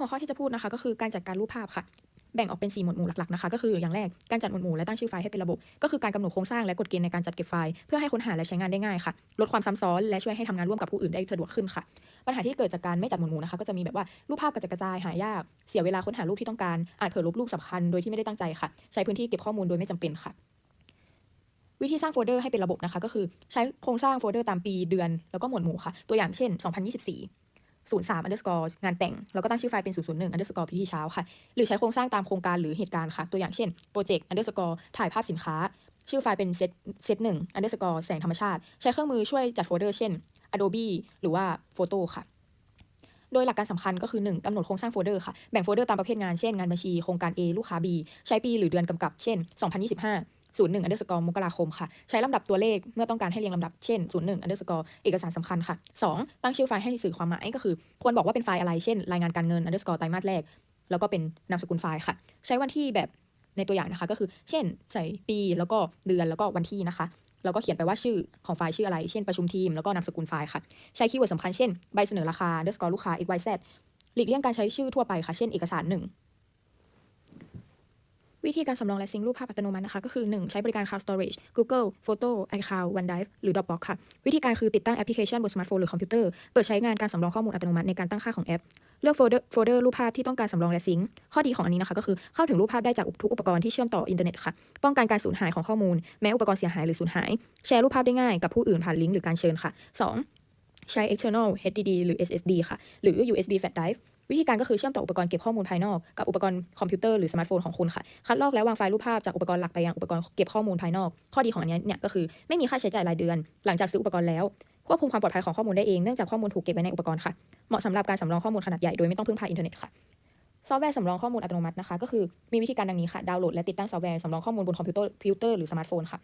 หัวข้อที่จะพูดนะคะ ก็คือการจัดการรูปภาพค่ะ แบ่งออกเป็น 4 หมวดหมู่หลักๆนะคะ ก็คืออย่างแรกการจัดหมวดหมู่และตั้งชื่อไฟล์ให้เป็นระบบ ก็คือการกำหนดโครงสร้างและกฎเกณฑ์ในการจัดเก็บไฟล์เพื่อให้ค้นหาและใช้งานได้ง่ายค่ะ ลดความซ้ำซ้อนและช่วยให้ทำงานร่วมกับผู้อื่นได้สะดวกขึ้นค่ะ ปัญหาที่เกิดจากการไม่จัดหมวดหมู่นะคะ ก็จะมีแบบว่ารูปภาพกระจัดกระจายหายาก เสียเวลาค้นหารูปที่ต้องการ อาจเผลอลบรูปสำคัญโดยที่ไม่ได้ตั้งใจค่ะ ใช้พื้นที่เก็บข้อมูลโดยไม่จำเป็นค่ะวิธีสร้างโฟลเดอร์ให้เป็นระบบนะคะ ก็คือใช้โครงสร้างโฟลเดอร์ตามปีเดือนแล้วก็หมวดหมู่ค่ะ ตัวอย่างเช่น 2024 03 underscore งานแต่ง แล้วก็ตั้งชื่อไฟล์เป็น 001 underscore พิธีเช้าค่ะ หรือใช้โครงสร้างตามโครงการหรือเหตุการณ์ค่ะ ตัวอย่างเช่น project underscore ถ่ายภาพสินค้า ชื่อไฟล์เป็น set set 1 underscore แสงธรรมชาติ ใช้เครื่องมือช่วยจัดโฟลเดอร์เช่น Adobe หรือว่า Photo ค่ะ โดยหลักการสำคัญก็คือ 1กำหนดโครงสร้างโฟลเดอร์ค่ะ แบ่งโฟลเดอร์ตามประเภทงาน เช่น งานบัญชี โครงการ A ลูกค้า B ใช้ปีหรือเดือนกำกับ เช่น 2025 01 underscore มกราคมค่ะ ใช้ลำดับตัวเลขเมื่อต้องการให้เรียงลำดับ เช่น 01 underscore เอกสารสำคัญค่ะ 2 ตั้งชื่อไฟล์ให้สื่อความหมายก็คือ ควรบอกว่าเป็นไฟล์อะไร เช่น รายงานการเงิน underscore ไตรมาสแรก แล้วก็เป็นนามสกุลไฟล์ค่ะ ใช้วันที่แบบในตัวอย่างนะคะ ก็คือ เช่น ใส่ปี แล้วก็เดือน แล้วก็วันที่นะคะ แล้วก็เขียนไปว่าชื่อของไฟล์ชื่ออะไร เช่น ประชุมทีม แล้วก็นามสกุลไฟล์ค่ะ ใช้คีย์เวิร์ดสำคัญ เช่น ใบเสนอราคา underscore ลูกค้า xyz หลีกเลี่ยงการใช้ชื่อทั่วไปค่ะ เช่น เอกสารหนึ่ง วิธีการสำรองและซิงค์รูปภาพอัตโนมัตินะคะก็คือ 1 ใช้บริการ Cloud Storage Google Photo iCloud OneDrive หรือ Dropbox ค่ะ วิธีการคือติดตั้งแอปพลิเคชันบนสมาร์ทโฟนหรือคอมพิวเตอร์ เปิดใช้งานการสำรองข้อมูลอัตโนมัติในการตั้งค่าของแอป เลือกโฟลเดอร์โฟลเดอร์รูปภาพที่ต้องการสำรองและซิงค์ข้อดีของอันนี้นะคะก็คือเข้าถึงรูปภาพได้จากทุกอุปกรณ์ที่เชื่อมต่ออินเทอร์เน็ตค่ะ ป้องกันการสูญหายของข้อมูล แม้อุปกรณ์เสียหายหรือสูญหาย แชร์รูปภาพได้ง่ายกับผู้อื่นผ่านลิงก์หรือการเชิญค่ะ 2 ใช้ external HDD หรือ SSD ค่ะ หรือ USB flash drive วิธีการก็คือเชื่อมต่ออุปกรณ์เก็บข้อมูลภายนอกกับอุปกรณ์คอมพิวเตอร์หรือสมาร์ทโฟนของคุณค่ะ คัดลอกและวางไฟล์รูปภาพจากอุปกรณ์หลักไปยังอุปกรณ์เก็บข้อมูลภายนอก ข้อดีของอันนี้เนี่ยก็คือไม่มีค่าใช้จ่ายรายเดือน หลังจากซื้ออุปกรณ์แล้วควบคุมความปลอดภัยของข้อมูลได้เองเนื่องจากข้อมูลถูกเก็บไว้ในอุปกรณ์ค่ะเหมาะสำหรับการสำรองข้อมูลขนาดใหญ่โดยไม่ต้องพึ่งพาอินเทอร์เน็ตค่ะซอฟต์แวร์สำรองข้อมูลอัตโนมัตินะคะก็คือมีวิธีการดังนี้ค่ะดาวน์โหลดและติดตั้งซอฟต์แวร์สำรองข้อมูลบนคอมพิวเตอร์หรือสมาร์ทโฟนค่ะ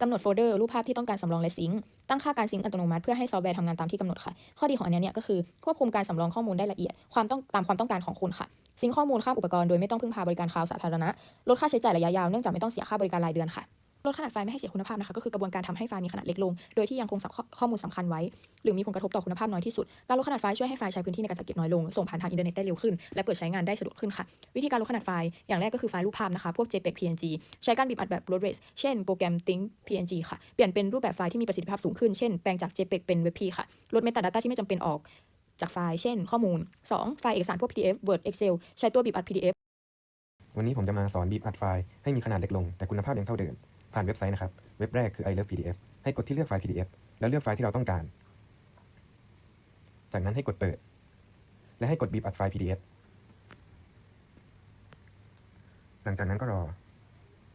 กำหนดโฟลเดอร์รูปภาพที่ต้องการสำรองและซิงค์ตั้งค่าการซิงค์อัตโนมัติเพื่อให้ซอฟต์แวร์ทำงานตามที่กำหนดค่ะ ข้อดีของอันนี้เนี่ยก็คือควบคุมการสำรองข้อมูลได้ละเอียดความต้องตามความต้องการของคุณค่ะ ซิงค์ข้อมูลข้ามอุปกรณ์โดยไม่ต้องพึ่งพาบริการคลาวด์สาธารณะลดค่าใช้จ่ายระยะยาวเนื่องจากไม่ต้องเสียค่าบริการรายเดือนค่ะ ลดขนาดไฟล์ไม่ให้เสียคุณภาพนะคะก็คือกระบวนการทำให้ไฟล์มีขนาดเล็กลง โดยที่ยังคงข้อมูลสำคัญไว้ หรือมีผลกระทบต่อคุณภาพน้อยที่สุด การลดขนาดไฟล์ช่วยให้ไฟล์ใช้พื้นที่ในการจัดเก็บน้อยลง ส่งผ่านทางอินเทอร์เน็ตได้เร็วขึ้น และเปิดใช้งานได้สะดวกขึ้นค่ะ วิธีการลดขนาดไฟล์อย่างแรกก็คือไฟล์รูปภาพนะคะพวก JPEG PNG ใช้การบีบอัดแบบ Broad Race เช่นโปรแกรม Think PNG ค่ะเปลี่ยนเป็นรูปแบบไฟล์ที่มีประสิทธิภาพสูงขึ้นเช่นแปลงจาก JPEG เป็น WebP ค่ะลด Metadata ที่ไม่จำเป็นออกจากไฟล์เช่น ข้อมูล 2 ไฟล์เอกสารพวก PDF Word Excel ใช้ตัวบีบอัด PDF วันนี้ผมจะมาสอนบีบอัดไฟล์ให้มีขนาดเล็กลง แต่คุณภาพยังเท่าเดิม ผ่านเว็บไซต์นะครับ เว็บแรกคือ i love pdf ให้กดที่เลือกไฟล์ pdf แล้วเลือกไฟล์ที่เราต้องการ จากนั้นให้กดเปิด และให้กดบีบอัดไฟล์ pdf หลังจากนั้นก็รอ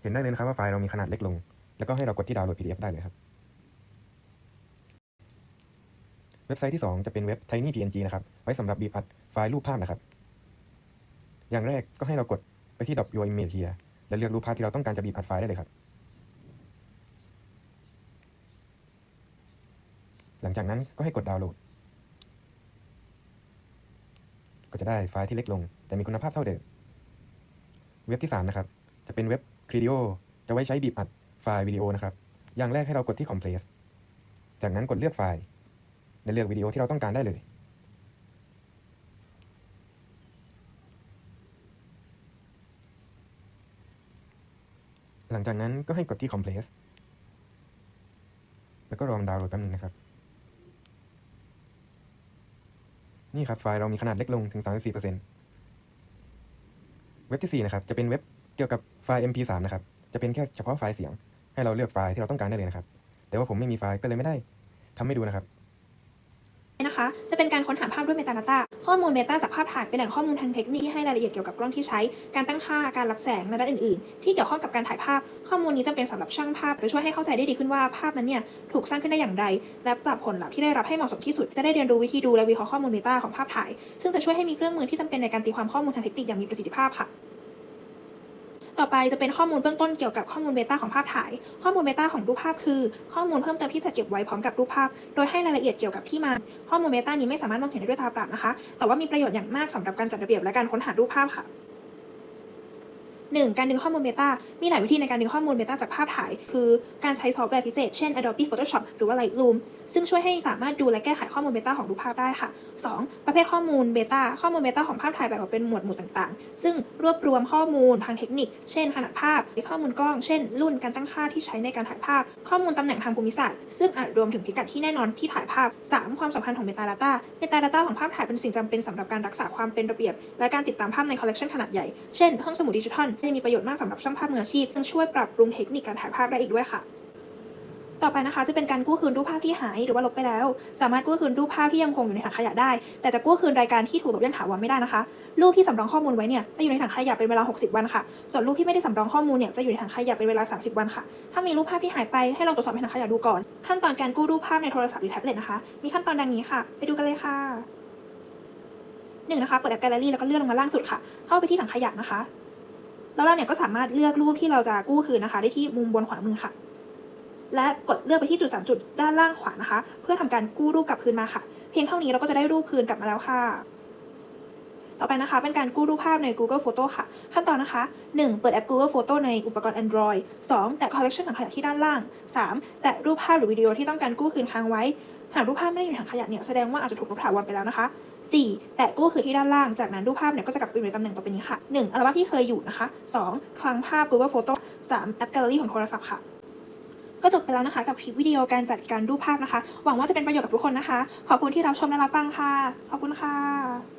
เห็นได้เลยนะครับว่าไฟล์เรามีขนาดเล็กลง แล้วก็ให้เรากดที่ดาวน์โหลด pdf ได้เลยครับ เว็บไซต์ที่ 2 จะเป็นเว็บ tinypng นะครับ ไว้สำหรับบีบอัดไฟล์รูปภาพนะครับ อย่างแรกก็ให้เรากดไปที่ drop your image here และเลือกรูปภาพที่เราต้องการจะบีบอัดไฟล์ได้เลยครับ หลังจากนั้นก็ให้กดดาวน์โหลด ก็จะได้ไฟล์ที่เล็กลง แต่มีคุณภาพเท่าเดิม เว็บที่ 3 นะครับ จะเป็นเว็บ Creo จะไว้ใช้บีบอัดไฟล์วิดีโอนะครับ อย่างแรกให้เรากดที่ Compress จากนั้นกดเลือกไฟล์และเลือกวิดีโอที่เราต้องการได้เลย หลังจากนั้นก็ให้กดที่ Compress แล้วก็รอมันดาวน์โหลดแป๊บนึงนะครับ นี่ครับไฟล์เรามีขนาดเล็กลงถึง 34%เว็บที่ 4 นะครับ จะเป็นเว็บเกี่ยวกับไฟล์ MP3 นะครับ จะเป็นแค่เฉพาะไฟล์เสียง ให้เราเลือกไฟล์ที่เราต้องการได้เลยนะครับ แต่ว่าผมไม่มีไฟล์ก็เลยไม่ได้ทำให้ดูนะครับ นะคะ จะเป็นการค้นหาภาพด้วย Metadata ข้อมูล Meta จากภาพถ่ายเป็นแหล่งข้อมูลทางเทคนิคที่ให้รายละเอียดเกี่ยวกับกล้องที่ใช้ การตั้งค่า การรับแสง และด้านอื่นๆ ที่เกี่ยวข้องกับการถ่ายภาพ ข้อมูลนี้จำเป็นสำหรับช่างภาพจะช่วยให้เข้าใจได้ดีขึ้นว่าภาพนั้นเนี่ยถูกสร้างขึ้นได้อย่างไร และปรับผลลัพธ์ที่ได้รับให้เหมาะสมที่สุด จะได้เรียนรู้วิธีดูและวิเคราะห์ข้อมูล Meta ของภาพถ่าย ซึ่งจะช่วยให้มีเครื่องมือที่จำเป็นในการตีความข้อมูลทางเทคนิคอย่างมีประสิทธิภาพค่ะ ต่อไปจะเป็นข้อมูลเบื้องต้นเกี่ยวกับข้อมูลเบต้าของภาพถ่าย ข้อมูลเบต้าของรูปภาพคือ ข้อมูลเพิ่มเติมที่จัดเก็บไว้พร้อมกับรูปภาพ โดยให้รายละเอียดเกี่ยวกับที่มาข้อมูลเบต้านี้ไม่สามารถมองเห็นได้ด้วยตาเปล่านะคะ แต่ว่ามีประโยชน์อย่างมากสำหรับการจัดระเบียบและการค้นหารูปภาพค่ะ 1. การดึงข้อมูล Meta มีหลายวิธีในการดึงข้อมูล Meta จากภาพถ่าย คือการใช้ซอฟต์แวร์พิเศษ เช่น Adobe Photoshop หรือว่า Lightroom ซึ่งช่วยให้สามารถดูและแก้ไขข้อมูล Meta ของรูปภาพได้ค่ะ 2. ประเภทข้อมูล Beta ข้อมูล Beta ของภาพถ่ายแบ่งออกเป็นหมวดหมู่ต่างๆ ซึ่งรวบรวมข้อมูลทางเทคนิค เช่น ขนาดภาพข้อมูลกล้อง เช่น รุ่นการตั้งค่าที่ใช้ในการถ่ายภาพ ข้อมูลตำแหน่งทางภูมิศาสตร์ ซึ่งอาจรวมถึงพิกัดที่แน่นอนที่ถ่ายภาพ 3. ความสำคัญของ Metadata Metadata ของภาพถ่ายเป็นสิ่งจำเป็นสำหรับการรักษาความเป็นระเบียบ และการติดตามภาพในคอลเลกชันขนาดใหญ่ เช่นห้องสมุดดิจิทัลจะมีประโยชน์มากสำหรับช่างภาพมืออาชีพยังช่วยปรับปรุงเทคนิคการถ่ายภาพได้อีกด้วยค่ะ ต่อไปนะคะ จะเป็นการกู้คืนรูปภาพที่หายหรือว่าลบไปแล้ว สามารถกู้คืนรูปภาพที่ยังคงอยู่ในถังขยะได้ แต่จะกู้คืนรายการที่ถูกลบยังถาวรไม่ได้นะคะรูปที่สำรองข้อมูลไว้เนี่ยจะอยู่ในถังขยะเป็นเวลา 60 วันค่ะ ส่วนรูปที่ไม่ได้สำรองข้อมูลเนี่ยจะอยู่ในถังขยะเป็นเวลา 30 วันค่ะ ถ้ามีรูปภาพที่หายไปให้ลองตรวจสอบในถังขยะดูก่อน ขั้นตอนการกู้รูปภาพในโทรศัพท์หรือแท็บเล็ตนะคะ มีขั้นตอนดังนี้ค่ะ ไปดูกันเลยค่ะหนึ่งนะคะ เปิดแอปแกลเลอรี่แล้วก็เลื่อนลงมาล่างสุดค่ะ เข้าไปที่ถังขยะนะคะ แล้วเราเนี่ยก็สามารถเลือกรูปที่เราจะกู้คืนนะคะ ได้ที่มุมบนขวามือค่ะ และกดเลือกไปที่จุด 3 จุดด้านล่างขวานะคะ เพื่อทำการกู้รูปกลับคืนมาค่ะ เพียงเท่านี้เราก็จะได้รูปคืนกลับมาแล้วค่ะต่อไปนะคะ เป็นการกู้รูปภาพใน Google Photo ค่ะ ขั้นตอนนะคะ 1. เปิดแอป Google Photo ในอุปกรณ์ Android 2. แตะ Collection ถังขยะที่ด้านล่าง 3. แตะรูปภาพหรือวิดีโอที่ต้องการกู้คืนค้างไว้ หากรูปภาพไม่ได้อยู่ในถังขยะเนี่ยแสดงว่าอาจจะถูกลบถาวรไปแล้วนะคะ 4. แตะกู้คือที่ด้านล่าง จากนั้นรูปภาพเนี่ยก็จะกลับไปอยู่ในตำแหน่งต่อไปนี้ค่ะ 1. อัลบั้มที่เคยอยู่นะคะ 2. คลังภาพ Google Photo 3. แอป Gallery ของโทรศัพท์ค่ะก็จบไปแล้วนะคะกับคลิปวิดีโอการจัดการรูปภาพนะคะ หวังว่าจะเป็นประโยชน์กับทุกคนนะคะ ขอบคุณที่รับชมและรับฟังค่ะ ขอบคุณค่ะ